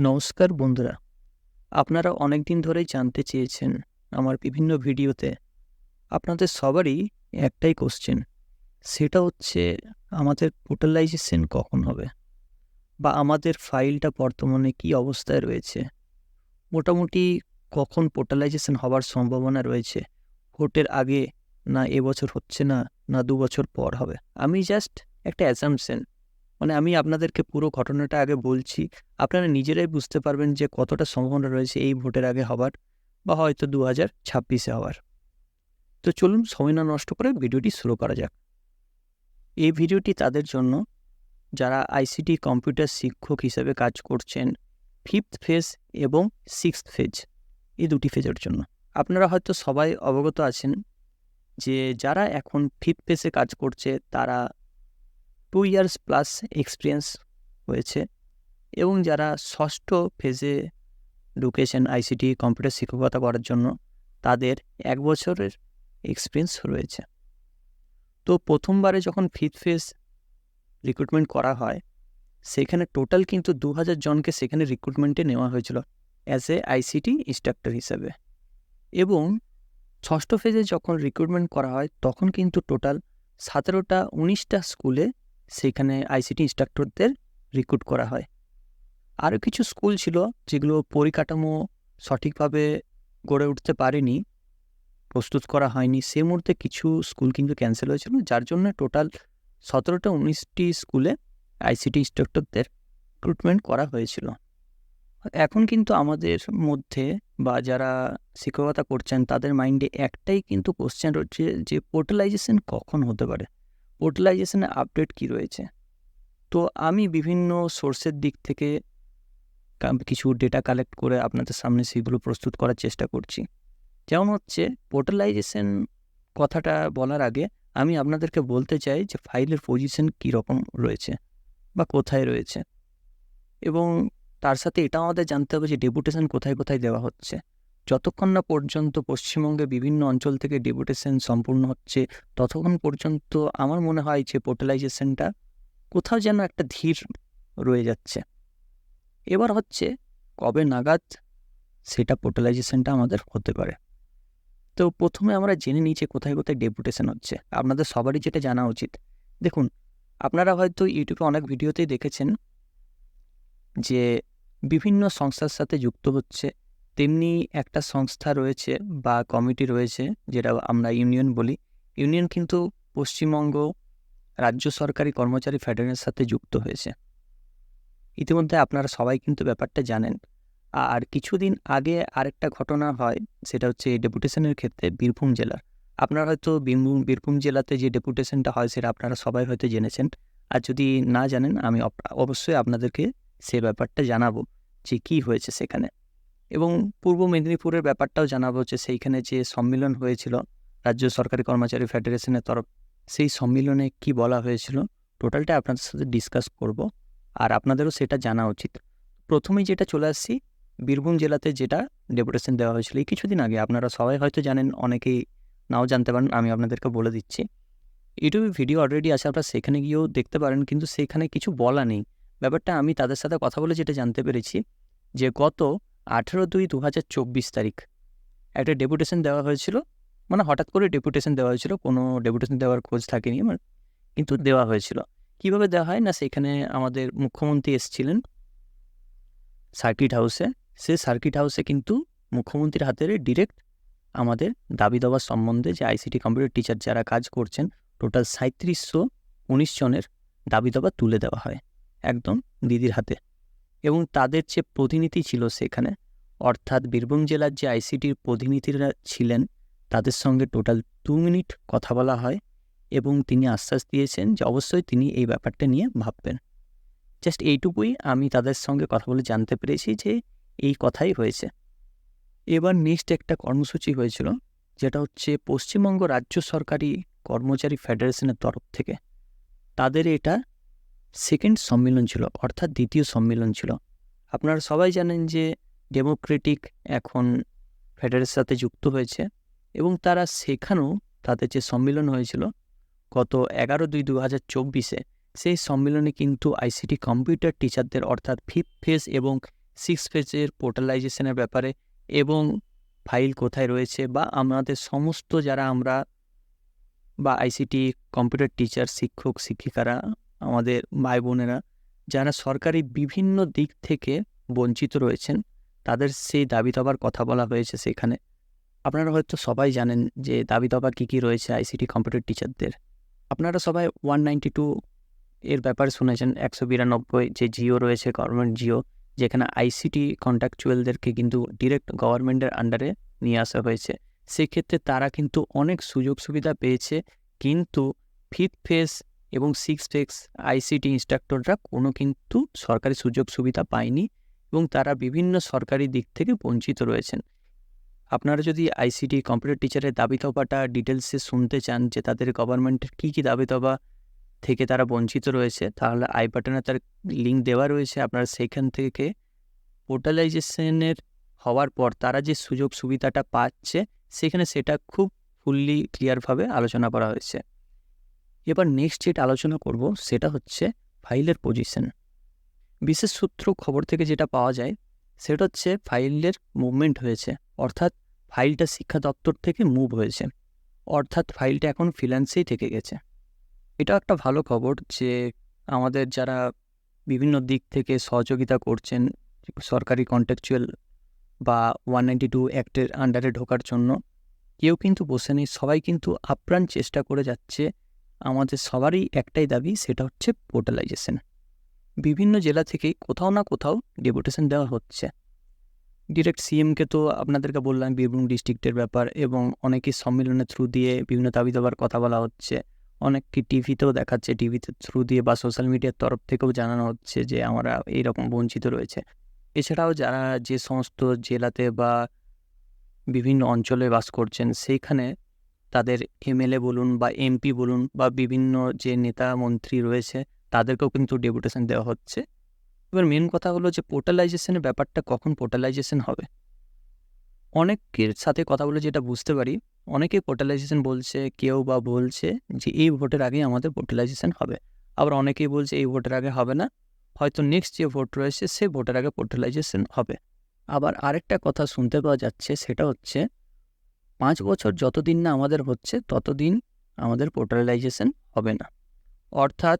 নমস্কার বন্ধুরা। আপনারা অনেক দিন ধরেই জানতে চেয়েছেন আমার বিভিন্ন ভিডিওতে। আপনাদের সবারই একটাই কোশ্চেন সেটা হচ্ছে আমাদের পোর্টালাইজেশন কখন হবে? বা আমাদের ফাইলটা বর্তমানে কি অবস্থায় রয়েছে? মোটামুটি কখন পোর্টালাইজেশন হওয়ার সম্ভাবনা রয়েছে? ভোটের আগে না এবছর হচ্ছে না না দু বছর পর হবে? আমি জাস্ট একটা অ্যাসামশন মানে আমি আপনাদেরকে পুরো ঘটনাটা আগে বলছি। আপনারা নিজেরাই বুঝতে পারবেন যে কতটা সম্ভাবনা রয়েছে এই ভোটের আগে হবার বা হয়তো দু হাজার ছাব্বিশে হওয়ার। তো চলুন সময় না নষ্ট করে ভিডিওটি শুরু করা যাক। এই ভিডিওটি তাদের জন্য যারা আইসিটি কম্পিউটার শিক্ষক হিসেবে কাজ করছেন, ফিফথ ফেজ এবং সিক্সথ ফেজ, এই দুটি ফেজের জন্য। আপনারা হয়তো সবাই অবগত আছেন যে যারা এখন ফিফথ ফেজে কাজ করছে, তারা টু ইয়ার্স প্লাস এক্সপিরিয়েন্স হয়েছে এবং যারা ষষ্ঠ ফেজে ঢুকেছেন আইসিটি কম্পিউটার শিক্ষকতা করার জন্য তাদের এক বছরের এক্সপিরিয়েন্স রয়েছে। তো প্রথমবারে যখন ফিফথ ফেজ রিক্রুটমেন্ট করা হয়, সেখানে টোটাল কিন্তু দু হাজার জনকে সেখানে রিক্রুটমেন্টে নেওয়া হয়েছিল অ্যাজ এ আইসিটি ইনস্ট্রাক্টর হিসেবে। এবং ষষ্ঠ ফেজে যখন রিক্রুটমেন্ট করা হয়, তখন কিন্তু টোটাল সতেরোটা, উনিশটা স্কুলে সেইখানে আইসিটি ইনস্ট্রাক্টরদের রিক্রুট করা হয়। আরও কিছু স্কুল ছিল যেগুলো পরিকাঠামো সঠিকভাবে গড়ে উঠতে পারেনি, প্রস্তুত করা হয়নি। সে মুহূর্তে কিছু স্কুল কিন্তু ক্যান্সেল হয়েছিল, যার জন্য টোটাল সতেরোটা উনিশটি স্কুলে আইসিটি ইনস্ট্রাক্টরদের রিক্রুটমেন্ট করা হয়েছিল। এখন কিন্তু আমাদের মধ্যে বা যারা শিক্ষকতা করছেন, তাদের মাইন্ডে একটাই কিন্তু কোশ্চেন রয়েছে যে পোর্টালাইজেশন কখন হতে পারে? পোর্টালাইজেশনের আপডেট কি রয়েছে? তো আমি বিভিন্ন সোর্সের দিক থেকে কিছু ডেটা কালেক্ট করে আপনাদের সামনে সেগুলো প্রস্তুত করার চেষ্টা করছি। যেমন হচ্ছে পোর্টালাইজেশন কথাটা বলার আগে আমি আপনাদেরকে বলতে চাই যে ফাইলের পজিশন কীরকম রয়েছে বা কোথায় রয়েছে। এবং তার সাথে এটা আমাদের জানতে হবে যে ডেপুটেশন কোথায় কোথায় দেওয়া হচ্ছে। যতক্ষণ না পর্যন্ত পশ্চিমবঙ্গে বিভিন্ন অঞ্চল থেকে ডেপুটেশন সম্পূর্ণ হচ্ছে, ততক্ষণ পর্যন্ত আমার মনে হয় যে পোর্টালাইজেশনটা কোথাও যেন একটা ধীর রয়ে যাচ্ছে। এবার হচ্ছে কবে নাগাদ সেটা পোর্টালাইজেশনটা আমাদের হতে পারে। তো প্রথমে আমরা জেনে নিই যে কোথায় কোথায় ডেপুটেশন হচ্ছে। আপনাদের সবারই যেটা জানা উচিত। দেখুন, আপনারা হয়তো ইউটিউবে অনেক ভিডিওতেই দেখেছেন যে বিভিন্ন সংস্থার সাথে যুক্ত হচ্ছে। তেমনি একটা সংস্থা রয়েছে বা কমিটি রয়েছে, যেটা আমরা ইউনিয়ন বলি। ইউনিয়ন কিন্তু পশ্চিমবঙ্গ রাজ্য সরকারি কর্মচারী ফেডারেলের সাথে যুক্ত হয়েছে। ইতিমধ্যে আপনারা সবাই কিন্তু ব্যাপারটা জানেন। আর কিছুদিন আগে আরেকটা ঘটনা হয়, সেটা হচ্ছে ডেপুটেশনের ক্ষেত্রে বীরভূম জেলার। আপনারা হয়তো বীরভূম বীরভূম জেলাতে যে ডেপুটেশনটা হয়, সেটা আপনারা সবাই হয়তো জেনেছেন। আর যদি না জানেন, আমি অবশ্যই আপনাদেরকে সে ব্যাপারটা জানাব যে কী হয়েছে সেখানে। এবং পূর্ব মেদিনীপুরের ব্যাপারটাও জানাব যে সেইখানে যে সম্মিলন হয়েছিল, রাজ্য সরকারি কর্মচারী ফেডারেশনের তরফ, সেই সম্মিলনে কি বলা হয়েছিল, টোটালটা আপনাদের সাথে ডিসকাস করব আর আপনাদেরও সেটা জানা উচিত। প্রথমেই যেটা চলে আসছি, বীরভূম জেলাতে যেটা ডেপুটেশন দেওয়া হয়েছিল, এই কিছুদিন আগে, আপনারা সবাই হয়তো জানেন, অনেকেই নাও জানতে পারেন, আমি আপনাদেরকে বলে দিচ্ছি। ইউটিউবে ভিডিও অলরেডি আছে, আপনারা সেখানে গিয়েও দেখতে পারেন, কিন্তু সেখানে কিছু বলা নেই। ব্যাপারটা আমি তাদের সাথে কথা বলে যেটা জানতে পেরেছি, যে গত আঠেরো দুই দু হাজার চব্বিশ তারিখ। একটা ডেপুটেশন দেওয়া হয়েছিল। মানে হঠাৎ করে ডেপুটেশন দেওয়া হয়েছিল। কোনো ডেপুটেশন দেওয়ার খোঁজ থাকেনি। আমার কিন্তু দেওয়া হয়েছিল। কীভাবে দেওয়া হয় না, সেখানে আমাদের মুখ্যমন্ত্রী এসেছিলেন সার্কিট হাউসে। সে সার্কিট হাউসে কিন্তু মুখ্যমন্ত্রীর হাতে ডিরেক্ট আমাদের দাবি দেওয়ার সম্বন্ধে যে আইসিটি কম্পিউটার টিচার যারা কাজ করছেন টোটাল সাঁত্রিশশো উনিশ জনের দাবি দাবা তুলে দেওয়া হয়। একদম দিদির হাতে। এবং তাদের যে প্রতিনিধি ছিল সেখানে, অর্থাৎ বীরভূম জেলার যে আইসিটির প্রতিনিধিরা ছিলেন, তাদের সঙ্গে টোটাল দু মিনিট কথা বলা হয় এবং তিনি আশ্বাস দিয়েছেন যে অবশ্যই তিনি এই ব্যাপারটা নিয়ে ভাববেন। জাস্ট এইটুকুই আমি তাদের সঙ্গে কথা বলে জানতে পেরেছি যে এই কথাই হয়েছে। এবার নেক্সট একটা কর্মসূচি হয়েছিল, যেটা হচ্ছে পশ্চিমবঙ্গ রাজ্য সরকারি কর্মচারী ফেডারেশনের তরফ থেকে। তাদের এটা সেকেন্ড সম্মেলন ছিল, অর্থাৎ দ্বিতীয় সম্মেলন ছিল। আপনারা সবাই জানেন যে ডেমোক্রেটিক এখন ফেডারের সাথে যুক্ত হয়েছে এবং তারা সেখানেও তাদের যে সম্মেলন হয়েছিল গত এগারো দুই দু হাজার চব্বিশে, সেই সম্মেলনে কিন্তু আইসিটি কম্পিউটার টিচারদের অর্থাৎ ফিফথ ফেজ এবং সিক্স ফেজের পোর্টালাইজেশনের ব্যাপারে এবং ফাইল কোথায় রয়েছে বা আমাদের সমস্ত যারা আমরা বা আইসিটি কম্পিউটার টিচার, শিক্ষক, শিক্ষিকারা আমাদের ভাই বোনেরা যারা সরকারি বিভিন্ন দিক থেকে বঞ্চিত রয়েছেন, তাদের সেই দাবি দাবার কথা বলা হয়েছে সেখানে। আপনারা হয়তো সবাই জানেন যে দাবি দাবা কী কী রয়েছে আইসিটি কম্পিউটার টিচারদের। আপনারা সবাই ওয়ান নাইনটি টু এর ব্যাপারে শুনেছেন, একশো বিরানব্বই যে জিও রয়েছে, গভর্নমেন্ট জিও, যেখানে আইসিটি কন্ট্রাকচুয়ালদেরকে কিন্তু ডিরেক্ট গভর্নমেন্টের আন্ডারে নিয়ে আসা হয়েছে। সেক্ষেত্রে তারা কিন্তু অনেক সুযোগ সুবিধা পেয়েছে, কিন্তু ফিফথ ফেজ এবং সিক্স ফেজ আইসিটি ইনস্ট্রাক্টররা কোনো কিন্তু সরকারি সুযোগ সুবিধা পায়নি এবং তারা বিভিন্ন সরকারি দিক থেকে বঞ্চিত রয়েছেন। আপনারা যদি আইসিটি কম্পিউটার টিচারের দাবি দাবাটা ডিটেলসে শুনতে চান যে তাদের গভর্নমেন্টের কী কী দাবি দাবা থেকে তারা বঞ্চিত রয়েছে, তাহলে আই বাটনে তার লিঙ্ক দেওয়া রয়েছে। আপনারা সেখান থেকে পোর্টালাইজেশনের হওয়ার পর তারা যে সুযোগ সুবিধাটা পাচ্ছে, সেখানে সেটা খুব ফুললি ক্লিয়ারভাবে আলোচনা করা হয়েছে। এবার নেক্সট যেটা আলোচনা করব সেটা হচ্ছে ফাইলের পজিশন বিশেষ সূত্র খবর থেকে যেটা পাওয়া যায়, সেটা হচ্ছে ফাইলের মুভমেন্ট হয়েছে, অর্থাৎ ফাইলটা শিক্ষা দপ্তর থেকে মুভ হয়েছে, অর্থাৎ ফাইলটা এখন ফিনান্সেই থেকে গেছে। এটা একটা ভালো খবর যে আমাদের যারা বিভিন্ন দিক থেকে সহযোগিতা করছেন, সরকারি কন্ট্রাকচুয়াল বা ওয়ান নাইনটি টু অ্যাক্টের আন্ডারে ঢোকার জন্য, কেউ কিন্তু বসে নেই সবাই কিন্তু আপ্রাণ চেষ্টা করে যাচ্ছে আমাদের সবারই একটাই দাবি, সেটা হচ্ছে পোর্টালাইজেশন বিভিন্ন জেলা থেকেই কোথাও না কোথাও ডেপুটেশন দেওয়া হচ্ছে। ডিরেক্ট সিএমকে তো আপনাদেরকে বললাম, বীরভূম ডিস্ট্রিক্টের ব্যাপার এবং অনেকেই সম্মেলনের থ্রু দিয়ে বিভিন্ন দাবি দেওয়ার কথা বলা হচ্ছে। অনেককে টিভিতেও দেখাচ্ছে টিভিতে থ্রু দিয়ে বা সোশ্যাল মিডিয়ার তরফ থেকেও জানানো হচ্ছে যে আমরা এইরকম বঞ্চিত রয়েছে। এছাড়াও যারা যে সমস্ত জেলাতে বা বিভিন্ন অঞ্চলে বাস করছেন, সেইখানে তাদের এমএলএ বলুন বা এমপি বলুন বা বিভিন্ন যে নেতা, মন্ত্রী রয়েছে, তাদেরকেও কিন্তু ডেপুটেশন দেওয়া হচ্ছে। এবার মেন কথা হলো যে পোর্টালাইজেশনের ব্যাপারটা কখন পোর্টালাইজেশন হবে? অনেকের সাথে কথা বলে যেটা বুঝতে পারি, অনেকেই পোর্টালাইজেশন বলছে, কেউ বা বলছে যে এই ভোটের আগে আমাদের পোর্টালাইজেশন হবে। আবার অনেকেই বলছে এই ভোটের আগে হবে না, হয়তো নেক্সট যে ভোট রয়েছে সে ভোটের আগে পোর্টালাইজেশন হবে। আবার আরেকটা কথা শুনতে পাওয়া যাচ্ছে, সেটা হচ্ছে পাঁচ বছর যতদিন না আমাদের হচ্ছে, ততদিন আমাদের পোর্টালাইজেশন হবে না। অর্থাৎ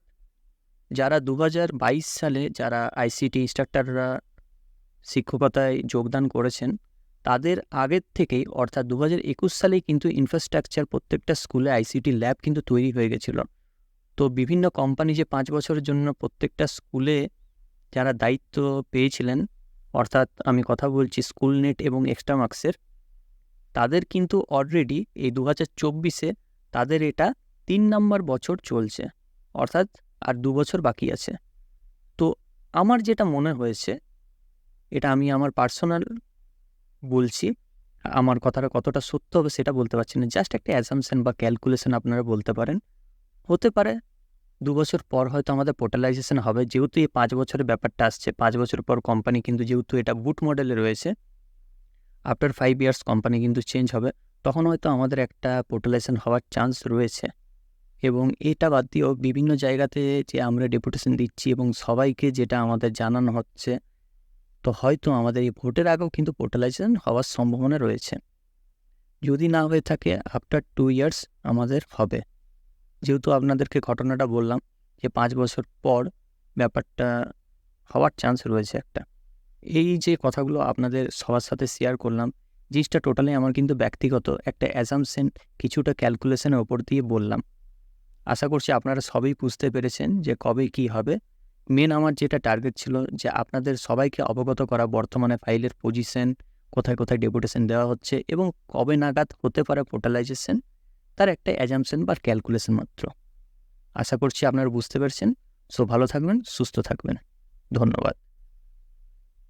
যারা দু হাজার বাইশ সালে যারা আইসিটি ইনস্ট্রাক্টররা শিক্ষকতায় যোগদান করেছেন, তাদের আগের থেকেই, অর্থাৎ দু হাজার একুশ সালেই কিন্তু ইনফ্রাস্ট্রাকচার প্রত্যেকটা স্কুলে আইসিটি ল্যাব কিন্তু তৈরি হয়ে গেছিল। তো বিভিন্ন কোম্পানি যে পাঁচ বছরের জন্য প্রত্যেকটা স্কুলে যারা দায়িত্ব পেয়েছিলেন, অর্থাৎ আমি কথা বলছি স্কুল নেট এবং এক্সট্রা মার্কসের তাদের কিন্তু অলরেডি এই দু হাজার চব্বিশে তাদের এটা তিন নম্বর বছর চলছে, অর্থাৎ আর দু বছর বাকি আছে। তো আমার যেটা মনে হয়েছে, এটা আমি আমার পার্সোনাল বলছি, আমার কথাটা কতটা সত্য হবে সেটা বলতে পারছি না। জাস্ট একটা অ্যাসামশন বা ক্যালকুলেশন আপনারা বলতে পারেন। হতে পারে দু বছর পর হয়তো আমাদের পোর্টালাইজেশন হবে। যেহেতু এই পাঁচ বছরের ব্যাপারটা আসছে, পাঁচ বছর পর কোম্পানি কিন্তু যেহেতু এটা বুট মডেলে রয়েছে আফটার ফাইভ ইয়ার্স কোম্পানি কিন্তু চেঞ্জ হবে, তখন হয়তো আমাদের একটা পোর্টালাইজেশন হওয়ার চান্স রয়েছে। এবং এটা বাদ দিয়েও বিভিন্ন জায়গাতে যে আমরা ডেপুটেশন দিচ্ছি এবং সবাইকে যেটা আমাদের জানানো হচ্ছে, তো হয়তো আমাদের এই ভোটের আগেও কিন্তু পোর্টালাইজেশন হওয়ার সম্ভাবনা রয়েছে। যদি না হয়ে থাকে আফটার টু ইয়ার্স আমাদের হবে। যেহেতু আপনাদেরকে ঘটনাটা বললাম যে পাঁচ বছর পর ব্যাপারটা হওয়ার চান্স রয়েছে একটা। এই যে কথাগুলো আপনাদের সবার সাথে শেয়ার করলাম, জিনিসটা টোটালি আমার কিন্তু ব্যক্তিগত একটা অ্যাজামশন কিছুটা ক্যালকুলেশনের ওপর দিয়ে বললাম। আশা করছি আপনারা সবই বুঝতে পেরেছেন যে কবে কি হবে। মেন আমার যেটা টার্গেট ছিল যে আপনাদের সবাইকে অবগত করা বর্তমানে ফাইলের পজিশন কোথায় কোথায় ডেপুটেশন দেওয়া হচ্ছে এবং কবে নাগাদ হতে পারে পোর্টালাইজেশন তার একটা অ্যাজামশন বা ক্যালকুলেশন মাত্র। আশা করছি আপনারা বুঝতে পারছেন। সো ভালো থাকবেন, সুস্থ থাকবেন। ধন্যবাদ।